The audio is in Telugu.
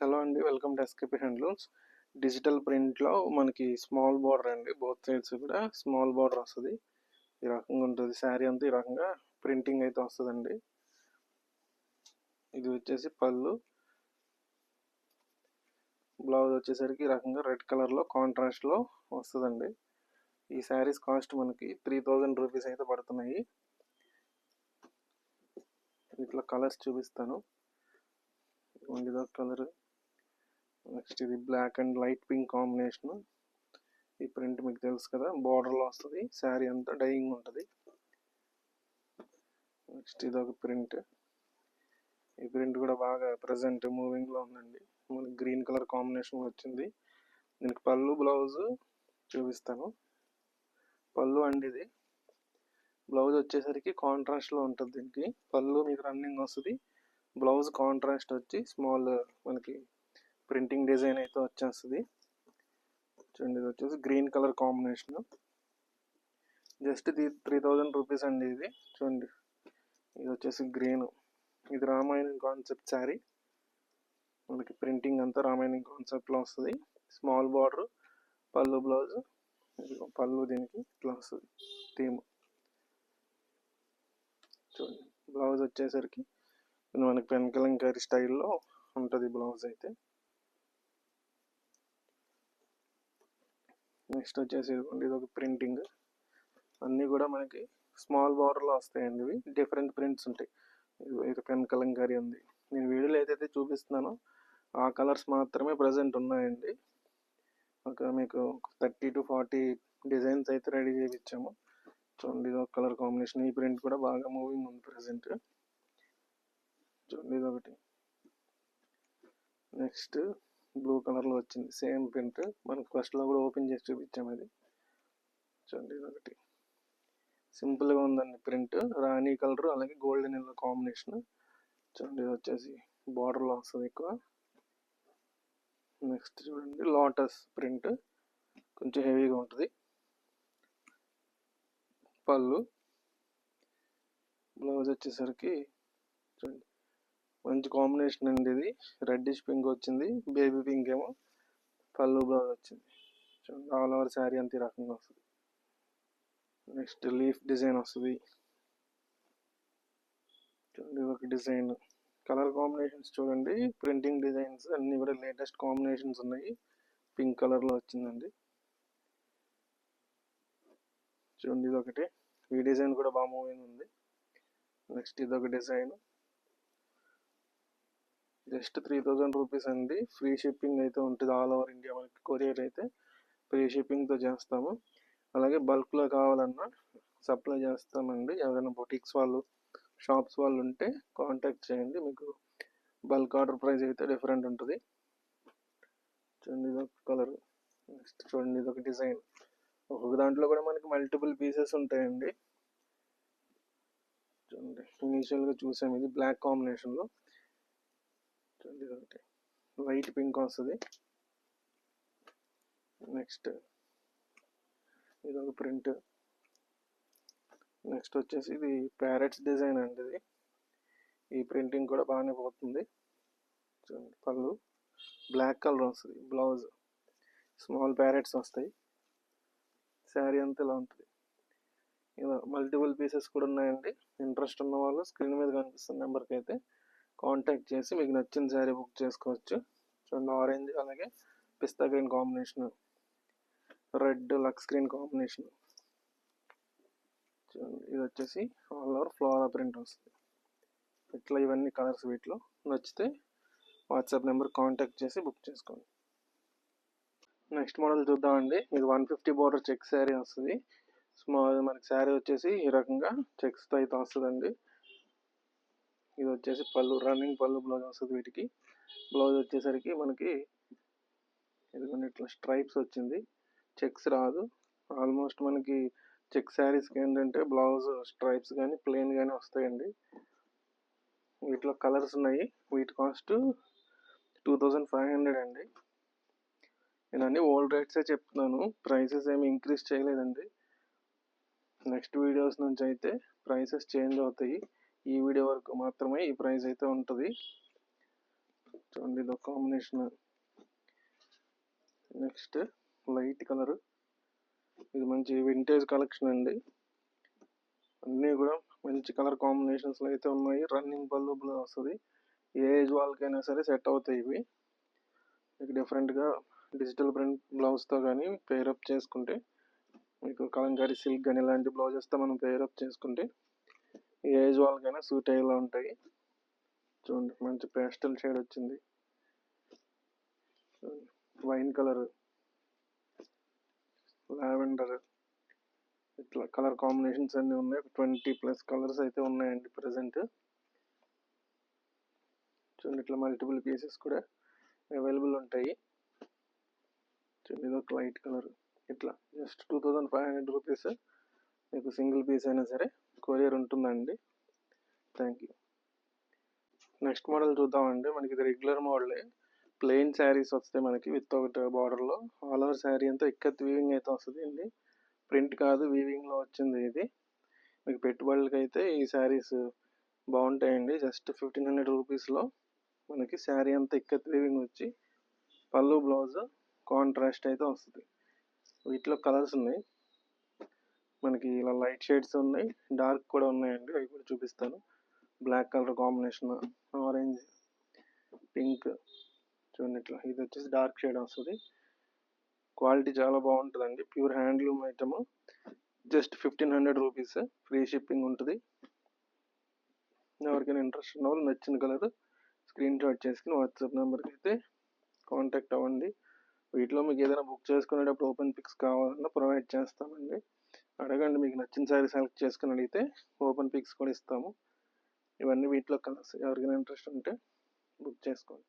హలో అండి welcome to SKP handlooms digital ప్రింట్లో మనకి స్మాల్ బార్డర్ అండి బోత్ సైడ్స్ కూడా స్మాల్ బార్డర్ వస్తుంది. ఈ రకంగా ఉంటుంది శారీ అంతా ఈ రకంగా ప్రింటింగ్ అయితే వస్తుందండి. ఇది వచ్చేసి పళ్ళు. బ్లౌజ్ వచ్చేసరికి ఈ రకంగా రెడ్ కలర్లో కాంట్రాస్ట్లో వస్తుందండి. ఈ శారీస్ కాస్ట్ మనకి త్రీ థౌజండ్ రూపీస్ అయితే పడుతున్నాయి. ఇట్లా కలర్స్ చూపిస్తాను. ఇదో కలర్ నెక్స్ట్ ఇది black and light pink combination ఈ ప్రింట్ మీకు తెలుసు కదా బార్డర్లో వస్తుంది శారీ అంతా డైయింగ్ ఉంటుంది. నెక్స్ట్ ఇది ఒక ప్రింట్ ఈ ప్రింట్ కూడా బాగా ప్రజెంట్ మూవింగ్లో ఉందండి. మనకి గ్రీన్ కలర్ కాంబినేషన్ వచ్చింది. దీనికి పళ్ళు బ్లౌజ్ చూపిస్తాను. పళ్ళు అండి ఇది. బ్లౌజ్ వచ్చేసరికి కాంట్రాస్ట్లో ఉంటుంది దీనికి. పళ్ళు మీకు రన్నింగ్ వస్తుంది. బ్లౌజ్ కాంట్రాస్ట్ వచ్చి స్మాల్ మనకి ప్రింటింగ్ డిజైన్ అయితే వచ్చేస్తుంది. చూడండి ఇది వచ్చేసి గ్రీన్ కలర్ కాంబినేషన్. జస్ట్ ఇది త్రీ థౌజండ్ రూపీస్ అండి ఇది. చూడండి ఇది వచ్చేసి గ్రీన్. ఇది రామాయణం కాన్సెప్ట్ శారీ. మనకి ప్రింటింగ్ అంతా రామాయణం కాన్సెప్ట్లో వస్తుంది. స్మాల్ బార్డర్ పళ్ళు బ్లౌజ్ పళ్ళు దీనికి ఇట్లా వస్తుంది థీమ్. చూడండి బ్లౌజ్ వచ్చేసరికి మనకి పెన్కలంకారీ స్టైల్లో ఉంటుంది బ్లౌజ్ అయితే. నెక్స్ట్ వచ్చేసి ఇది ఒక ప్రింటింగ్ అన్నీ కూడా మనకి స్మాల్ బార్డర్లో వస్తాయండి ఇవి. డిఫరెంట్ ప్రింట్స్ ఉంటాయి. ఇది పెన్ కలంకారీ ఉంది. నేను వీడియోలో ఏదైతే చూపిస్తున్నానో ఆ కలర్స్ మాత్రమే ప్రజెంట్ ఉన్నాయండి. ఒక మీకు థర్టీ టు ఫార్టీ డిజైన్స్ అయితే రెడీ చేయించాము చూడండి ఇది ఒక కలర్ కాంబినేషన్ ఈ ప్రింట్ కూడా బాగా మూవింగ్ ఉంది ప్రజెంట్ చూడండి ఇది ఒకటి. నెక్స్ట్ బ్లూ కలర్లో వచ్చింది. Same print. మనకు ఫస్ట్లో కూడా ఓపెన్ చేసి చూపించాము అది. చూడండి ఇది ఒకటి సింపుల్గా ఉందండి ప్రింట్. రాణి కలర్ అలాగే గోల్డెన్ ఎల్లో కాంబినేషన్. చూడండి ఇది వచ్చేసి బార్డర్లో వస్తుంది ఎక్కువ. నెక్స్ట్ చూడండి లోటస్ ప్రింట్. కొంచెం హెవీగా ఉంటుంది. పళ్ళు. బ్లౌజ్ వచ్చేసరికి చూడండి మంచి కాంబినేషన్ అండి ఇది. రెడ్డిష్ పింక్ వచ్చింది. బేబీ పింక్ ఏమో పళ్ళు బ్లౌజ్ వచ్చింది. ఆల్ ఓవర్ శారీ అంతే రకంగా వస్తుంది. నెక్స్ట్ లీఫ్ డిజైన్ వస్తుంది. చూడండి ఒక డిజైన్ కలర్ కాంబినేషన్స్ చూడండి. ప్రింటింగ్ డిజైన్స్ అన్నీ కూడా లేటెస్ట్ కాంబినేషన్స్ ఉన్నాయి. పింక్ కలర్లో వచ్చిందండి. చూడండి ఇది ఒకటి. ఈ డిజైన్ కూడా బాగా మూవింగ్ ఉంది. నెక్స్ట్ ఇది ఒక design just three thousand rupees అండి. ఫ్రీ షిప్పింగ్ అయితే ఉంటుంది ఆల్ ఓవర్ ఇండియా మనకి కొరియర్ అయితే. ఫ్రీ షిప్పింగ్తో చేస్తాము. అలాగే బల్క్లో కావాలన్నా సప్లై చేస్తామండి. ఎవరైనా బొటిక్స్ వాళ్ళు షాప్స్ వాళ్ళు ఉంటే కాంటాక్ట్ చేయండి. మీకు బల్క్ ఆర్డర్ ప్రైస్ అయితే డిఫరెంట్ ఉంటుంది. చూడండి ఇది ఒక కలర్. నెక్స్ట్ చూడండి ఇది ఒక డిజైన్. ఒక్కొక్క దాంట్లో కూడా మనకి మల్టిపుల్ పీసెస్ ఉంటాయండి. చూడండి ఇనీషియల్గా చూసాము. ఇది బ్లాక్ కాంబినేషన్లో. ఇది ఒకటి వైట్ పింక్ వస్తుంది. నెక్స్ట్ ఇది ఒక ప్రింట్. నెక్స్ట్ వచ్చేసి ఇది ప్యారెట్స్ డిజైన్ అండి ఇది. ఈ ప్రింటింగ్ కూడా బాగానే పోతుంది. చూడండి పళ్ళు. బ్లాక్ కలర్ వస్తుంది బ్లౌజ్. స్మాల్ ప్యారెట్స్ వస్తాయి. శారీ అంతా ఇలా ఉంటుంది. ఇలా మల్టిపుల్ పీసెస్ కూడా ఉన్నాయండి. ఇంట్రెస్ట్ ఉన్న వాళ్ళు స్క్రీన్ మీద కనిపిస్తున్న నెంబర్కి అయితే కాంటాక్ట్ చేసి మీకు నచ్చిన శారీ బుక్ చేసుకోవచ్చు. చూడండి ఆరెంజ్ అలాగే పిస్తా గ్రీన్ కాంబినేషన్ రెడ్ లక్స్ గ్రీన్ కాంబినేషన్. చూడండి ఇది వచ్చేసి ఆల్ ఓవర్ ఫ్లోరా ప్రింట్ వస్తుంది. ఇట్లా ఇవన్నీ కలర్స్ వీటిలో. నచ్చితే వాట్సాప్ నెంబర్ కాంటాక్ట్ చేసి బుక్ చేసుకోండి. నెక్స్ట్ మోడల్ చూద్దామండి. ఇది one fifty border check sari వస్తుంది. స్మాల్ మనకి శారీ వచ్చేసి ఈ రకంగా చెక్స్తో అయితే వస్తుందండి. ఇది వచ్చేసి పళ్ళు రన్నింగ్ పళ్ళు బ్లౌజ్ వస్తుంది వీటికి. బ్లౌజ్ వచ్చేసరికి మనకి ఇదిగోండి ఇట్లా స్ట్రైప్స్ వచ్చింది. చెక్స్ రాదు. ఆల్మోస్ట్ మనకి చెక్ శారీస్కి ఏంటంటే బ్లౌజ్ స్ట్రైప్స్ కానీ ప్లెయిన్ కానీ వస్తాయండి. వీటిలో కలర్స్ ఉన్నాయి. వీటి cost two thousand five hundred అండి. నేను అన్ని ఓల్డ్ రేట్సే చెప్తున్నాను. ప్రైసెస్ ఏమి ఇంక్రీజ్ చేయలేదండి. నెక్స్ట్ వీడియోస్ నుంచి అయితే ప్రైసెస్ చేంజ్ అవుతాయి. ఈ వీడియో వరకు మాత్రమే ఈ ప్రైస్ అయితే ఉంటుంది. చూడండి ఇది కాంబినేషన్. Next light colour. ఇది మంచి వింటేజ్ కలెక్షన్ అండి. అన్నీ కూడా మంచి కలర్ కాంబినేషన్స్లో అయితే ఉన్నాయి. రన్నింగ్ బల్బులో వస్తుంది. ఏ ఏజ్ వాళ్ళకైనా సరే సెట్ అవుతాయి ఇవి. మీకు డిఫరెంట్గా డిజిటల్ ప్రింట్ బ్లౌజ్తో కానీ పేరప్ చేసుకుంటే మీకు కలంకారీ సిల్క్ కానీ ఇలాంటి బ్లౌజెస్తో మనం పేరప్ చేసుకుంటే ఏజ్ వాళ్ళకైనా సూట్ అయ్యేలా ఉంటాయి. చూడండి మంచి పేస్టల్ షేడ్ వచ్చింది. వైన్ కలర్ లావెండర్ ఇట్లా కలర్ కాంబినేషన్స్ అన్నీ ఉన్నాయి. ట్వంటీ ప్లస్ కలర్స్ అయితే ఉన్నాయండి ప్రజెంట్ చూడండి ఇట్లా మల్టిపుల్ పీసెస్ కూడా అవైలబుల్ ఉంటాయి. చూడండి ఇది ఒక లైట్ కలర్ ఇట్లా just two thousand five hundred rupees మీకు సింగిల్ పీస్ అయినా సరే కొరియర్ ఉంటుందండి. థ్యాంక్ యూ నెక్స్ట్ మోడల్ చూద్దామండి. మనకి ఇది రెగ్యులర్ మోడలే ప్లెయిన్ శారీస్ వస్తాయి మనకి విత్ ఒకటి బార్డర్లో ఆల్ ఓవర్ శారీ అంతా ఇక్కత్ వీవింగ్ అయితే వస్తుంది అండి. ప్రింట్ కాదు వీవింగ్లో వచ్చింది ఇది. మీకు పెట్టుబడులకి అయితే ఈ శారీస్ బాగుంటాయండి. జస్ట్ ఫిఫ్టీన్ హండ్రెడ్ రూపీస్లో మనకి శారీ అంతా ఇక్కత్ వీవింగ్ వచ్చి పళ్ళు బ్లౌజ్ కాంట్రాస్ట్ అయితే వస్తుంది. వీటిలో కలర్స్ ఉన్నాయి. మనకి ఇలా లైట్ షేడ్స్ ఉన్నాయి. డార్క్ కూడా ఉన్నాయండి. అవి కూడా చూపిస్తాను. Black colour combination orange pink చూడండి ఇట్లా. ఇది వచ్చేసి డార్క్ షేడ్ వస్తుంది. క్వాలిటీ చాలా బాగుంటుందండి. Pure handloom item. Just fifteen hundred rupees. Free shipping ఉంటుంది. ఎవరికైనా ఇంట్రెస్ట్ ఉన్న వాళ్ళు నచ్చిన కలర్ స్క్రీన్ షాట్ చేసుకుని వాట్సాప్ నెంబర్కి అయితే కాంటాక్ట్ అవ్వండి. వీటిలో మీకు ఏదైనా బుక్ చేసుకునేటప్పుడు ఓపెన్ పిక్స్ కావాలన్నా ప్రొవైడ్ చేస్తామండి. అడగండి మీకు నచ్చిన శారీ సెలెక్ట్ చేసుకుని అడిగితే ఓపెన్ పిక్స్ కూడా ఇస్తాము. ఇవన్నీ వీటిలో కలర్స్ ఎవరికైనా ఇంట్రెస్ట్ ఉంటే బుక్ చేసుకోండి.